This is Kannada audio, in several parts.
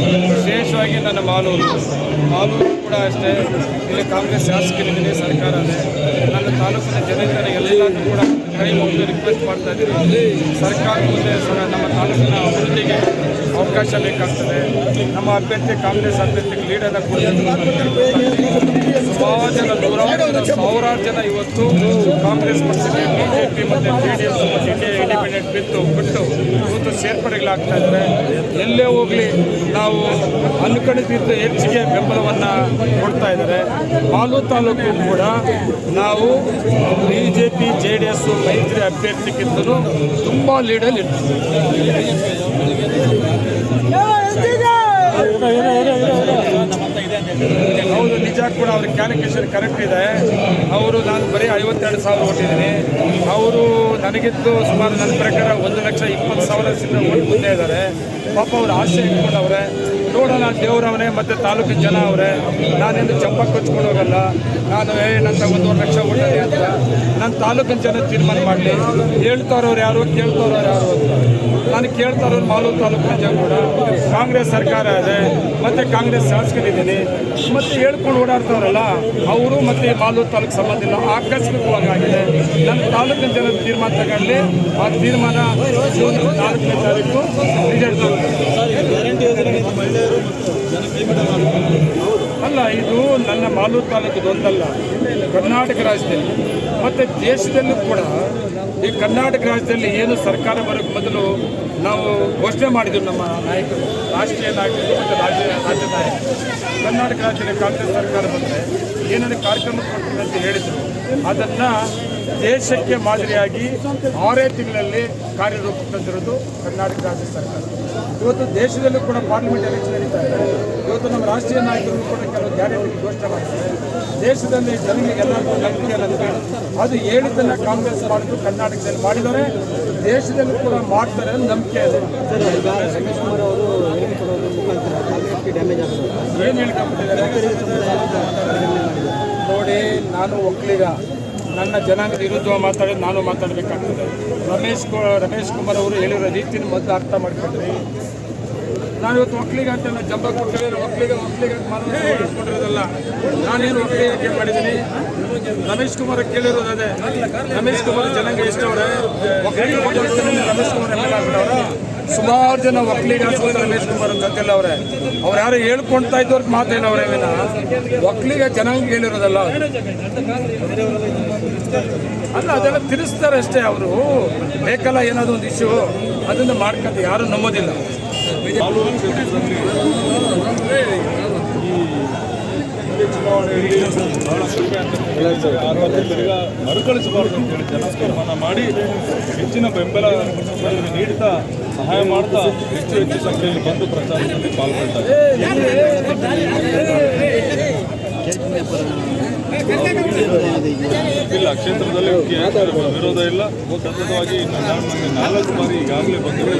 ವಿಶೇಷವಾಗಿ ನನ್ನ ಮಾಲೂರು ಮಾಲೂರು ಕೂಡ ಅಷ್ಟೇ. ಇಲ್ಲಿ ಕಾಂಗ್ರೆಸ್ ಶಾಸಕರಿದ್ದೀನಿ ಸರ್ಕಾರ ಇದೆ ನನ್ನ ತಾಲೂಕಿನ ಜನತೆ ಎಲ್ಲರೂ ಕೂಡ ಕೈ ಮುಗಿದು ರಿಕ್ವೆಸ್ಟ್ ಮಾಡ್ತಾ ಇದ್ದೀನಿ ಸರ್ಕಾರ ಮುಂದೆ ನಮ್ಮ ತಾಲೂಕಿನ ಅವಕಾಶ ಬೇಕಾಗ್ತದೆ. ನಮ್ಮ ಅಭ್ಯರ್ಥಿ, ಕಾಂಗ್ರೆಸ್ ಅಭ್ಯರ್ಥಿಗೆ ಕೊಡಬೇಕು ಸುಮಾರು ಜನ ನೂರಾರು ಜನ ಸಾವಿರಾರು ಜನ ಇವತ್ತು ಕಾಂಗ್ರೆಸ್ ಪಕ್ಷಕ್ಕೆ ಬಿಜೆಪಿ ಮತ್ತು ಜೆ ಡಿ ಎಸ್ ಮತ್ತು ಇಂಡಿಯಾ ಇಂಡಿಪೆಂಡೆಂಟ್ ಬಿತ್ತು, ಬಿಟ್ಟು ಇವತ್ತು ಸೇರ್ಪಡೆಗಳಾಗ್ತಾ ಇದ್ದಾರೆ ಎಲ್ಲೇ ಹೋಗಲಿ ನಾವು ಅನ್ಕೊಂಡಿದ್ದ ಹೆಚ್ಚಿಗೆ ಬೆಂಬಲವನ್ನು ಕೊಡ್ತಾ ಇದ್ದಾರೆ ಹಾಲು ತಾಲೂಕು ಕೂಡ ನಾವು B J P J D S ಮೈತ್ರಿ ಅಭ್ಯರ್ಥಿಗಿಂತಲೂ ತುಂಬ ಲೀಡಲ್ಲಿ ಇರ್ತೀವಿ ಕೂಡ ಅವ್ರ ಕ್ಯಾಲ್ಕುಲೇಷನ್ ಕರೆಕ್ಟ್ ಇದೆ. ಅವರು ನಾನು ಬರೀ ಐವತ್ತೆರಡು ಸಾವಿರ ಓಟಿದ್ದೀನಿ ಅವರು ನನಗಿದ್ದು ಸುಮಾರು ನನ್ನ ಪ್ರಕಾರ ಒಂದು ಲಕ್ಷ ಇಪ್ಪತ್ತು ಸಾವಿರ ಸಿಕ್ಕ ಓಟ್ ಮುಂದೆ ಇದ್ದಾರೆ. ಪಾಪ ಅವ್ರು ಆಸೆ ಇಟ್ಕೊಂಡವ್ರೆ. ನೋಡೋಣ, ದೇವರವನೇ ಮತ್ತು ತಾಲೂಕಿನ ಜನ ಅವರೇ. ನಾನೇನು ಚಂಪ ಕೊಚ್ಕೊಂಡು ಹೋಗಲ್ಲ. ನಾನು, ಏ ನನ್ನ ಒಂದೂವರೆ ಲಕ್ಷ ಓಟ್ ಅಂತ. ನನ್ನ ತಾಲೂಕಿನ ಜನ ತೀರ್ಮಾನ ಮಾಡಲಿ. ಹೇಳ್ತಾರವ್ರು ಯಾರು ಕೇಳ್ತಾರವ್ರು ಯಾರು ಅಂತ. ನಾನು ಕೇಳ್ತಾರವ್ರು ಮಾಲೂರು ತಾಲೂಕಿನ ಜನ ಕೂಡ ಕಾಂಗ್ರೆಸ್ ಸರ್ಕಾರ ಇದೆ, ಮತ್ತು ಕಾಂಗ್ರೆಸ್ ಶಾಸಕರಿದ್ದೀನಿ, ಮತ್ತು ಹೇಳ್ಕೊಂಡು ಓಡಾಡ್ತಾರಲ್ಲ ಅವರು ಮತ್ತು ಮಾಲೂರು ತಾಲೂಕು ಸಂಬಂಧ ಇಲ್ಲ, ಆಕಸ್ಮಿಕವಾಗಿ ಆಗಿದೆ. ನನ್ನ ತಾಲೂಕಿನ ಜನ ತೀರ್ಮಾನ ತಗೊಳ್ಳಿ ಆ ತೀರ್ಮಾನ ತಾರೀಕು ರಿಸಲ್ಟ್ ಅಲ್ಲ, ಇದು ನನ್ನ ಮಾಲೂರು ತಾಲೂಕಿದು ಒಂದಲ್ಲ, ಕರ್ನಾಟಕ ರಾಜ್ಯದಲ್ಲಿ. ಮತ್ತು ದೇಶದಲ್ಲೂ ಕೂಡ ಈ ಕರ್ನಾಟಕ ರಾಜ್ಯದಲ್ಲಿ ಏನು ಸರ್ಕಾರ ಬರೋಕ್ಕೆ ಮೊದಲು ನಾವು ಘೋಷಣೆ ಮಾಡಿದ್ವಿ ನಮ್ಮ ನಾಯಕರು, ರಾಷ್ಟ್ರೀಯ ನಾಯಕರು ಮತ್ತು ರಾಜ್ಯ ರಾಜ್ಯ ನಾಯಕರು. ಕರ್ನಾಟಕ ರಾಜ್ಯದಲ್ಲಿ ಕಾಂಗ್ರೆಸ್ ಸರ್ಕಾರ ಬಂದರೆ ಏನೇನು ಕಾರ್ಯಕ್ರಮ ಕೊಡ್ತೀವಿ ಅಂತ ಹೇಳಿದರು. ಅದನ್ನು ದೇಶಕ್ಕೆ ಮಾದರಿಯಾಗಿ ಆರೇ ತಿಂಗಳಲ್ಲಿ ಕಾರ್ಯರೂಪಕ್ಕೆ ತಂದಿರೋದು ಕರ್ನಾಟಕ ರಾಜ್ಯ ಸರ್ಕಾರ. ಇವತ್ತು ದೇಶದಲ್ಲೂ ಕೂಡ ಪಾರ್ಲಿಮೆಂಟ್ ಎಲೆಕ್ಷನ್ ನಡೀತಾ ಇದೆ. ಇವತ್ತು ನಮ್ಮ ರಾಷ್ಟ್ರೀಯ ನಾಯಕರು ಕೂಡ ಕೆಲವು ಗ್ಯಾರಂಟಿ ಘೋಷಣೆ ಮಾಡಿದ್ದಾರೆ. ದೇಶದಲ್ಲಿ ಜನರಿಗೆ ಎಲ್ಲರಿಗೂ ನಂಬಿಕೆ ಅದು ಹೇಳಿದ್ದನ್ನು ಕಾಂಗ್ರೆಸ್ ಮಾಡಿದ್ರು ಕರ್ನಾಟಕದಲ್ಲಿ ಮಾಡಿದ್ದಾರೆ. ದೇಶದಲ್ಲೂ ಕೂಡ ಮಾಡ್ತಾರೆ ಅಂತ ನಂಬಿಕೆ ಇದೆ. ಏನು ಹೇಳ್ಕೊಂಡ್ಬಿಟ್ಟಿದ್ದಾರೆ ನೋಡಿ ನಾನು ಒಕ್ಕಲಿಗ. ನನ್ನ ಜನಾಂಗದ ವಿರುದ್ಧ ಮಾತಾಡೋದು ನಾನು ಮಾತಾಡಬೇಕಾಗ್ತದೆ. ರಮೇಶ್ ರಮೇಶ್ ಕುಮಾರ್ ಅವರು ಹೇಳಿರೋ ರೀತಿಯನ್ನು ಮೊದಲು ಅರ್ಥ ಮಾಡ್ಕೊಂಡ್ರಿ. ನಾನು ಇವತ್ತು ಒಕ್ಕಲಿಗ ಅಂತ ನಾನು ಜಂಬ ಕೊಟ್ಟಿದ್ದೀನಿ ಮಕ್ಕಳಿಗೆ ಮಕ್ಕಳಿಗೆ ಅಂತ ನಾನೇನು ನಾನೇನು ಏನು ಮಾಡಿದ್ದೀನಿ ರಮೇಶ್ ಕುಮಾರ್ ಕೇಳಿರೋದು ಅದೇ. ರಮೇಶ್ ಕುಮಾರ್ ಜನಾಂಗ ಇಷ್ಟವ್ರೆ ರಮೇಶ್ ಕುಮಾರ್ ಎಂ ಆಗ್ಬಿಟ್ಟವ್ರ. ಸುಮಾರು ಜನ ಒಕ್ಕಲಿಗ ರಮೇಶ್ ಕುಮಾರ್ ಅಂತ ಗೊತ್ತಿಲ್ಲ ಅವ್ರೆ. ಅವ್ರು ಯಾರು ಹೇಳ್ಕೊಳ್ತಾ ಇದ್ದವ್ರ ಮಾತೇನವ್ರೆ ವಿನ ಒಕ್ಕಲಿಗ ಜನಾಂಗ ಹೇಳಿರೋದಲ್ಲ ಅಲ್ಲ, ಅದೆಲ್ಲ ತಿರ್ಸ್ತಾರೆ ಅಷ್ಟೇ ಅವರು. ಬೇಕಲ್ಲ ಏನಾದ್ರು ಒಂದು ಇಶ್ಯೂ ಅದನ್ನು ಮಾಡ್ಕೊಂಡು ಯಾರು ನಂಬೋದಿಲ್ಲ. ಮರುಕಳಿಸಬಾರದು ಅಂತೇಳಿ ಜನಸ್ಪರ್ಮನ ಮಾಡಿ ಹೆಚ್ಚಿನ ಬೆಂಬಲ ನೀಡ್ತಾ ಸಹಾಯ ಮಾಡ್ತಾ ಹೆಚ್ಚು ಹೆಚ್ಚು ಸಂಖ್ಯೆಯಲ್ಲಿ ಬಂದು ಪ್ರಚಾರದಲ್ಲಿ ಪಾಲ್ಗೊಳ್ತಾರೆ ಇಲ್ಲ ಕ್ಷೇತ್ರದಲ್ಲಿ ವಿರೋಧ ಇಲ್ಲ. ಸತತವಾಗಿ ನಾಲ್ಕು ಬಾರಿ ಈಗಾಗಲೇ ಬಂದಿರೋ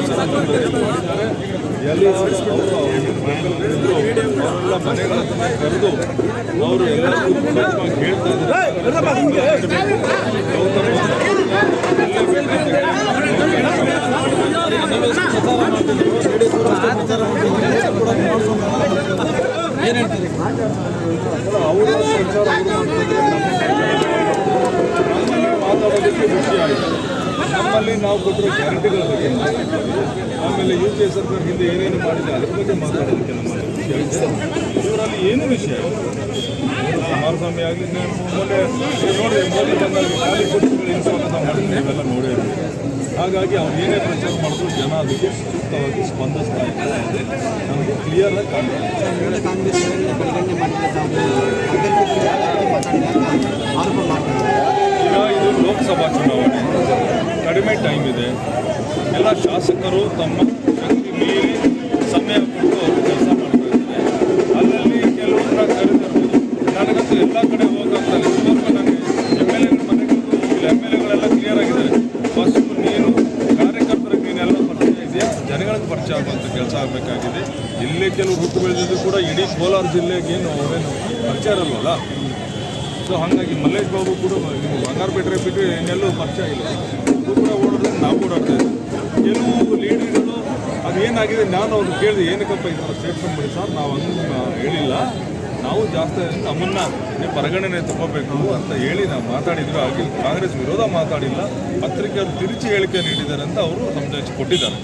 ಎಲ್ಲ ಅವರೆಲ್ಲ ಮನೆಗಳ ಕರೆದು ಅವರು ಎಲ್ಲರೂ ಕೂತ್ಕೊಂಡು ಹೇಳ್ತಾ ಇದ್ದಾರೆ. ನಮ್ಮಲ್ಲಿ ಮಾತಾಡೋದಕ್ಕೆ ಖುಷಿ ಆಯಿತು ನಮ್ಮಲ್ಲಿ ನಾವು ಕೊಟ್ಟಿರೋ ಗ್ಯಾರಂಟಿಗಳ ಬಗ್ಗೆ ಆಮೇಲೆ ಯು ಪಿ ಎ ಸರ್ಕಾರ ಹಿಂದೆ ಏನೇನು ಮಾಡಿದೆ ಅದ್ರ ಬಗ್ಗೆ ಮಾತಾಡೋದಕ್ಕೆ ಖುಷಿ ಆಯಿತು ಇವರಲ್ಲಿ ಏನು ವಿಷಯ? ಕುಮಾರಸ್ವಾಮಿ ಆಗಲಿ ಮೊನ್ನೆ ನೋಡಿದ್ರೆ ಮೋದಿ ಬಂದಾಗ ಖಾಲಿ ಕೊಟ್ಟಿಗಳು ಹಿಂಸಾಚಾರ ಮಾಡಿದ್ರೆ ನೀವೆಲ್ಲ ನೋಡೇ ಹಾಗಾಗಿ ಅವ್ರು ಏನೇ ಪ್ರಚಾರ ಮಾಡಿದ್ರು ಜನ ಅದಕ್ಕೆ ಸೂಕ್ತವಾಗಿ ಸ್ಪಂದಿಸ್ತಾ ಇದ್ದಾರೆ. ನಮಗೆ ಕ್ಲಿಯರ್ ಆಗಿ ಕಾಣ್ತದೆ ಕಾಂಗ್ರೆಸ್ ಪರಿಗಣನೆ ಮಾಡಿದ್ರೆ ತಾವು ಅಭ್ಯರ್ಥಿ ಯಾವ ಆರೋಪ ಮಾಡ್ತಾರೆ. ಈಗ ಇದು ಲೋಕಸಭಾ ಚುನಾವಣೆ. ಕಡಿಮೆ ಟೈಮ್ ಇದೆ. ಎಲ್ಲ ಶಾಸಕರು ತಮ್ಮ ನನಗಂತೂ ಎಲ್ಲ ಕಡೆ ಹೋಗೋಗ್ತಲ್ಲ ಸುಮಾರು ನನಗೆ ಎಂ ಎಲ್ ಎಗಳು ಮನೆಗೆ ಹೋಗಿಲ್ಲ ಎಂ ಎಲ್ ಎಗಳೆಲ್ಲ ಕ್ಲಿಯರ್ ಆಗಿದ್ದಾರೆ ಬಸ್ ನೀನು ಕಾರ್ಯಕರ್ತರಿಗೆ ನೀನೆಲ್ಲ ಪರಿಚಯ ಇದೆಯಾ ಜನಗಳಿಗೆ ಪರಿಚಯ ಆಗುವಂಥ ಕೆಲಸ ಆಗಬೇಕಾಗಿದೆ. ಇಲ್ಲೇ ಕೆಲವು ಹುಟ್ಟು ಬೆಳೆದಿದ್ದು ಕೂಡ ಇಡೀ ಕೋಲಾರ ಜಿಲ್ಲೆಗೆ ಏನು ಅವೇನು ಪರಿಚಯ ಇರಲ್ವಲ್ಲ? ಸೊ ಹಾಗಾಗಿ ಮಲ್ಲೇಶ್ ಬಾಬು ಕೂಡ ಬಂಗಾರ ಬಂಗಾರಪೇಟೆ ಬಿಟ್ಟು ಇನ್ನೆಲ್ಲೂ ಪರಿಚಯ ಇಲ್ಲ. ಅವರು ಕೂಡ ಓಡೋದ್ರೆ ನಾವು ಓಡಾಡ್ತಾ ಇದ್ದೀವಿ. ಕೆಲವು ಲೀಡರ್ಗಳು ಅದೇನಾಗಿದೆ, ನಾನು ಅವ್ರು ಕೇಳಿದೆ, ಏನಕ್ಕಪ್ಪ ಈ ಥರ ಸ್ಟೇಟ್ಮೆಂಟ್ ಮಾಡಿ ಸರ್? ನಾವು ಹಂಗೆ ಹೇಳಿಲ್ಲ. ನಾವು ಜಾಸ್ತಿ ನಮ್ಮನ್ನು ನೀವು ಪರಿಗಣನೆ ತಗೋಬೇಕು ಅಂತ ಹೇಳಿ ನಾವು ಮಾತಾಡಿದ್ರು ಆಗಿ ಕಾಂಗ್ರೆಸ್ ವಿರೋಧ ಮಾತಾಡಿಲ್ಲ. ಪತ್ರಿಕೆಯವರು ತಿರುಚಿ ಹೇಳಿಕೆ ನೀಡಿದ್ದಾರೆ ಅಂತ ಅವರು ಸಂದೇಶ ಕೊಟ್ಟಿದ್ದಾರೆ.